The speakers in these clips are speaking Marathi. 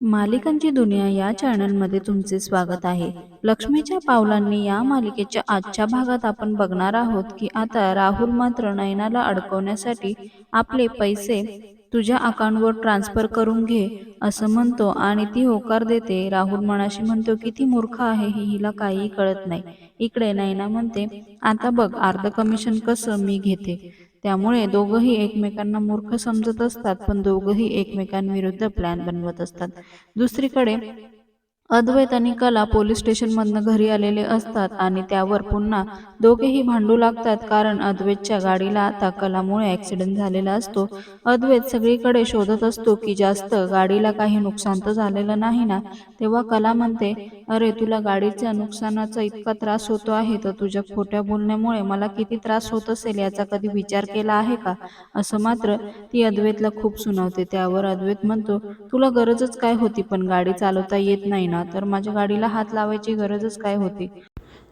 मालिकांची दुनिया या चॅनलमध्ये तुमचे स्वागत आहे. लक्ष्मीच्या पावलांनी या मालिकेच्या आजच्या भागात आपण बघणार आहोत की आता राहुल मात्र नयनाला अडकवण्यासाठी आपले पैसे तुझ्या अकाउंटवर ट्रान्सफर करून घे असं म्हणतो आणि ती होकार देते. राहुल मनाशी म्हणतो की ती मूर्ख आहे ही हिला काहीही कळत नाही. इकडे नयना म्हणते आता बघ अर्ध कमिशन कसं मी घेते. त्यामुळे दोघंही एकमेकांना मूर्ख समजत असतात पण दोघंही एकमेकांविरुद्ध प्लॅन बनवत असतात. दुसरीकडे अद्वैत आणि कला पोलीस स्टेशनमधनं घरी आलेले असतात आणि त्यावर पुन्हा दोघेही भांडू लागतात कारण अद्वैतच्या गाडीला आता कलामुळे ॲक्सिडेंट झालेला असतो. अद्वैत सगळीकडे शोधत असतो की जास्त गाडीला काही नुकसान तर झालेलं नाही ना? तेव्हा कला म्हणते अरे तुला गाडीच्या नुकसानाचा इतका त्रास होतो आहे तर तुझ्या खोट्या बोलण्यामुळे मला किती त्रास होत असेल याचा कधी विचार केला आहे का? असं मात्र ती अद्वैतला खूप सुनावते. त्यावर अद्वैत म्हणतो तुला गरजच काय होती पण गाडी चालवता येत नाही ना? तर माझ्या गाडीला हात लावायची गरजच काय होती?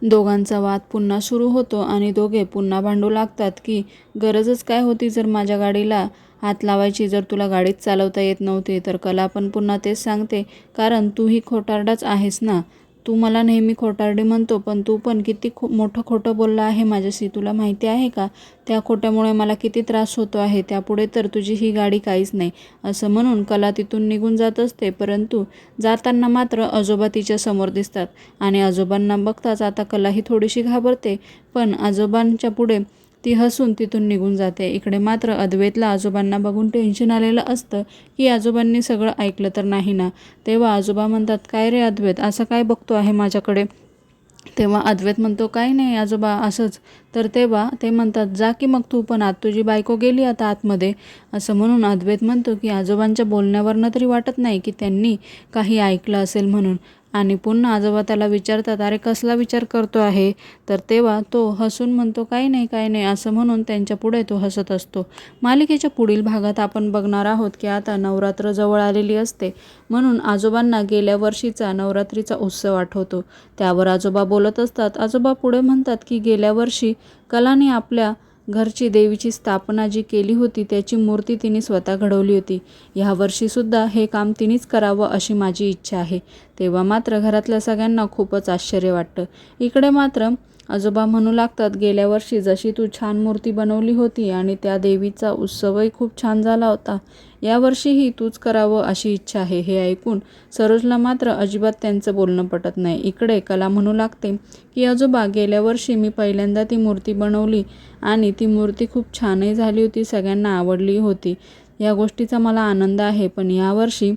दोघांचा वाद पुन्हा सुरू होतो आणि दोघे पुन्हा भांडू लागतात की गरजच काय होती जर माझ्या गाडीला हात लावायची जर तुला गाडीच चालवता येत नव्हती तर कला पण पुन्हा तेच सांगते कारण तूही खोटारडाच आहेस ना? तू मला नेहमी खोटारडे म्हणतो पण तू पण किती खो मोठं खोटं बोलला आहे माझ्याशी. तुला माहिती आहे का? त्या खोट्यामुळे मला किती त्रास होतो आहे. त्यापुढे तर तुझी ही गाडी काहीच नाही. असं म्हणून कला तिथून निघून जात असते परंतु जाताना मात्र आजोबा तिच्या समोर दिसतात. आणि आजोबांना बघताच आता कला ही थोडीशी घाबरते पण आजोबांच्या पुढे ती हसून तिथून निघून जाते. इकडे मात्र अद्वैतला आजोबांना बघून टेन्शन आलेलं असतं की आजोबांनी सगळं ऐकलं तर नाही ना? तेव्हा आजोबा म्हणतात काय रे अद्वैत? असं काय बघतो आहे माझ्याकडे? तेव्हा अद्वैत म्हणतो काय नाही आजोबा असंच. तर तेव्हा ते म्हणतात जा की मग तू पण आत तुझी बायको गेली आता आतमध्ये. असं म्हणून अद्वैत म्हणतो की आजोबांच्या बोलण्यावरनं तरी वाटत नाही की त्यांनी काही ऐकलं असेल म्हणून. आणि पुन्हा आजोबा त्याला विचारतात अरे कसला विचार करतो आहे? तर तेव्हा तो हसून म्हणतो काही नाही काही नाही असं म्हणून त्यांच्या पुढे तो हसत असतो. मालिकेच्या पुढील भागात आपण बघणार आहोत की आता नवरात्र जवळ आलेली असते म्हणून आजोबांना गेल्या वर्षीचा नवरात्रीचा उत्सव आठवतो. त्यावर आजोबा बोलत असतात. आजोबा पुढे म्हणतात की गेल्या वर्षी कलाने आपल्या घरची देवीची स्थापना जी केली होती त्याची मूर्ती तिने स्वतः घडवली होती. ह्यावर्षीसुद्धा हे काम तिनेच करावं अशी माझी इच्छा आहे. तेव्हा मात्र घरातल्या सगळ्यांना खूपच आश्चर्य वाटतं. इकडे मात्र आजोबा म्हणू लागतात गेल्या वर्षी जशी तू छान मूर्ती बनवली होती आणि त्या देवीचा उत्सवही खूप छान झाला होता यावर्षीही तूच करावं अशी इच्छा आहे हे ऐकून सरोजला मात्र अजिबात त्यांचं बोलणं पटत नाही. इकडे कला म्हणू लागते की आजोबा गेल्या वर्षी मी पहिल्यांदा ती मूर्ती बनवली आणि ती मूर्ती खूप छानही झाली होती सगळ्यांना आवडली होती. या गोष्टीचा मला आनंद आहे पण यावर्षी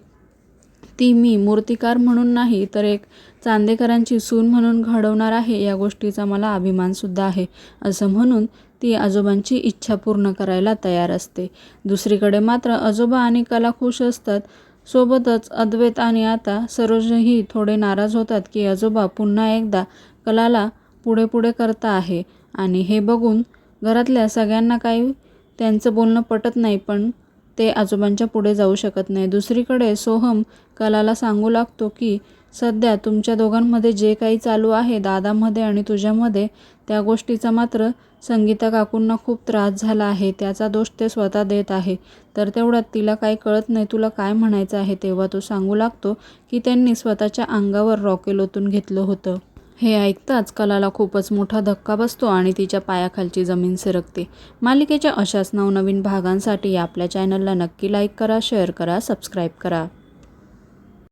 ती मी मूर्तिकार म्हणून नाही तर एक चांदेकरांची सून म्हणून घडवणार आहे या गोष्टीचा मला अभिमानसुद्धा आहे. असं म्हणून ती आजोबांची इच्छा पूर्ण करायला तयार असते. दुसरीकडे मात्र आजोबा आणि कला खुश असतात. सोबतच अद्वैत आणि आता सरोजही थोडे नाराज होतात की आजोबा पुन्हा एकदा कलाला पुढे पुढे करता आहे. आणि हे बघून घरातल्या सगळ्यांना काही त्यांचं बोलणं पटत नाही पण ते आजोबांच्या पुढे जाऊ शकत नाही. दुसरीकडे सोहम कलाला सांगू लागतो की सध्या तुमच्या दोघांमध्ये जे काही चालू आहे दादामध्ये आणि तुझ्यामध्ये त्या गोष्टीचा मात्र संगीता काकूंना खूप त्रास झाला आहे. त्याचा दोष ते स्वतः देत आहे. तर तेवढ्यात तिला काही कळत नाही तुला काय म्हणायचं आहे तेव्हा तो सांगू लागतो की त्यांनी स्वतःच्या अंगावर रॉकेल ओतून घेतलं होतं. हे ऐकताच कलाला खूपच मोठा धक्का बसतो आणि तिच्या पायाखालची जमीन सरकते. मालिकेच्या अशाच नवनवीन भागांसाठी आपल्या चॅनलला नक्की लाईक करा शेअर करा सबस्क्राईब करा.